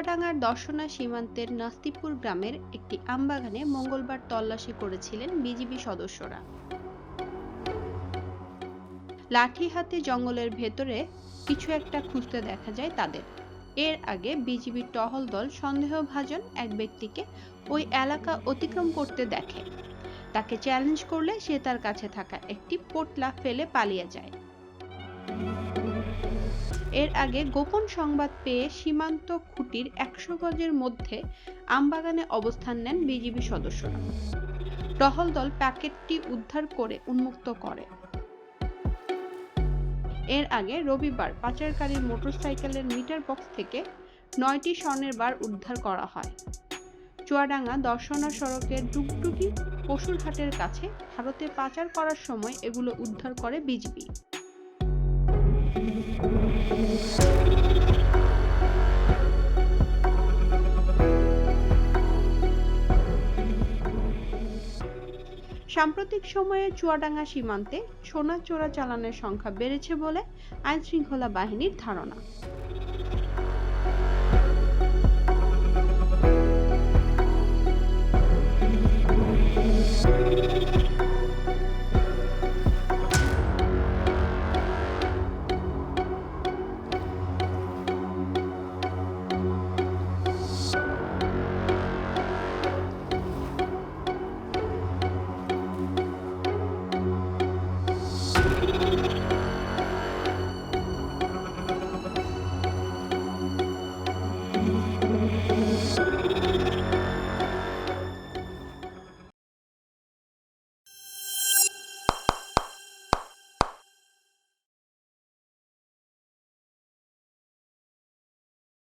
চুয়াডাঙ্গার দর্শনা সীমান্তের নাস্তিপুর গ্রামের একটি আমবাগানে মঙ্গলবার তল্লাশি করেছিলেন বিজিবি সদস্যরা। লাঠি হাতে জঙ্গলের ভেতরে কিছু একটা খুঁজতে দেখা যায় তাদের। এর আগে বিজিবির টহল দল সন্দেহভাজন এক ব্যক্তিকে ওই এলাকা অতিক্রম করতে দেখে। তাকে চ্যালেঞ্জ করলে সে তার কাছে থাকা একটি পোটলা ফেলে পালিয়ে যায়। এর আগে গোপন সংবাদ পেয়ে সীমান্ত খুঁটির একশো গজের মধ্যে আমবাগানে অবস্থান নেন বিজিবি সদস্যরা। টহল দল প্যাকেটটি উদ্ধার করে উন্মুক্ত করে। এর আগে রবিবার পাচারকারীর মোটরসাইকেলের মিটার বক্স থেকে নয়টি স্বর্ণের বার উদ্ধার করা হয়। চুয়াডাঙ্গা দর্শনা সড়কের ডুগডুগি পশুরহাটের কাছে ভারতে পাচার করার সময় এগুলো উদ্ধার করে বিজিবি। সাম্প্রতিক সময়ে চুয়াডাঙ্গা সীমান্তে সোনা চোরা চালানের সংখ্যা বেড়েছে বলে আইনশৃঙ্খলা বাহিনীর ধারণা।